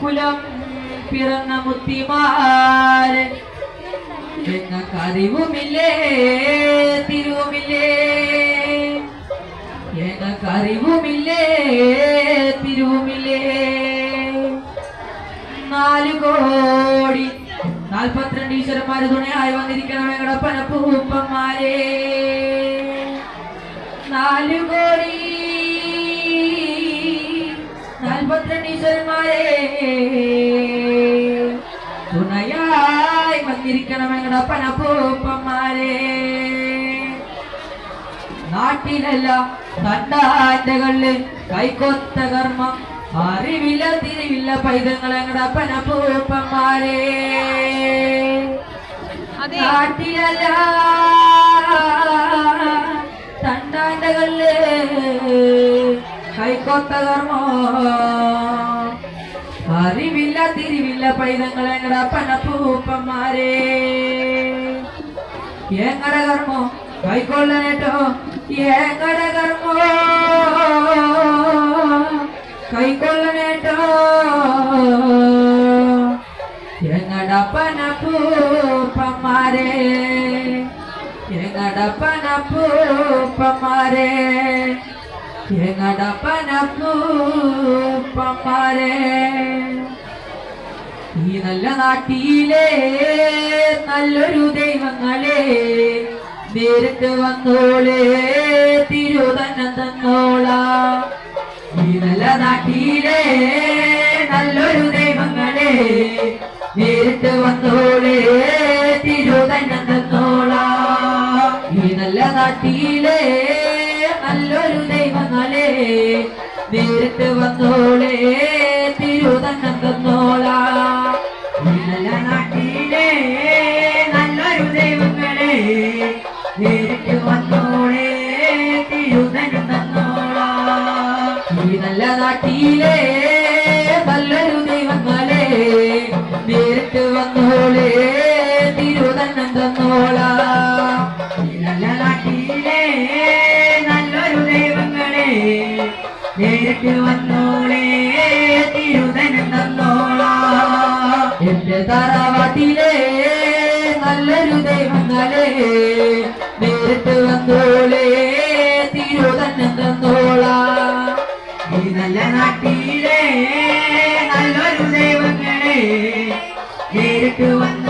കുലം പിറന്ന മുത്തിമാരൻ കറിവുമില്ലേ തിരുവുമില്ലേ? ഞങ്ങൾക്കറിവുമില്ലേ തിരുവുമില്ലേ? നാലു കോടി നാൽപ്പത്തിരണ്ട് ഈശ്വരന്മാര് തുണയായി വന്നിരിക്കണം ഞങ്ങളുടെ പനപ്പൂപ്പന്മാരെ നാല് കോടി. നാൽപ്പത്തിരണ്ട് ഈശ്വരന്മാരെ. തുണയായി വന്നിരിക്കണം ഞങ്ങളുടെ പനപ്പൂപ്പന്മാരെ നാട്ടിലല്ല തണ്ടാറ്റകളിൽ കൈക്കൊത്ത കർമ്മം അറിവില്ല തിരിവില്ല പൈതങ്ങൾ ഞങ്ങളുടെ പനപ്പൂപ്പന്മാരെ നാട്ടിലല്ല തണ്ടാറ്റകളിൽ കൈക്കൊത്ത കർമ്മം. അറിവില്ല തിരിവില്ല പൈതങ്ങൾ ഞങ്ങളുടെ പനപ്പൂപ്പന്മാരെ? എങ്ങടെ കർമ്മോ? കൈക്കൊള്ളനേട്ടോ എങ്ങടെ കർമ്മോ? എങ്ങടപ്പനപ്പൂപ്പന്മാരെ ഈ നല്ല നാട്ടിലെ നല്ലൊരു ദൈവങ്ങളെ നേരിട്ട് വന്നോളെ തിരുതന്നം ഈ നല്ല നാട്ടിലെ നേരിട്ട് വന്നോളേ തിരുതന്നം തന്നോള ഈ നല്ല നാട്ടിലെ നല്ലൊരു ദൈവങ്ങളെ നേരിട്ട് വന്നോളേ തിരുതന്നം തന്നോള ഈ നല്ല നാട്ടിലെ നല്ലൊരു ദൈവങ്ങളെ. നേരിട്ട് വന്നോളേ തിരുതന്നം തന്നോള ഈ നല്ല നാട്ടിലെ വന്നോളെ തിരുതന്നം തന്നോള നല്ല നല്ലൊരു ദൈവങ്ങളെ നേരിട്ട് വന്നോളേ തിരുവനം തന്നോളാ എന്റെ തറവാട്ടിലെ നല്ലൊരു ദൈവങ്ങളെ നേരിട്ട് വന്നോളെ ദൈവങ്ങളെ നേരിട്ട് വന്നോളെ തിരുതനം തന്നോളാ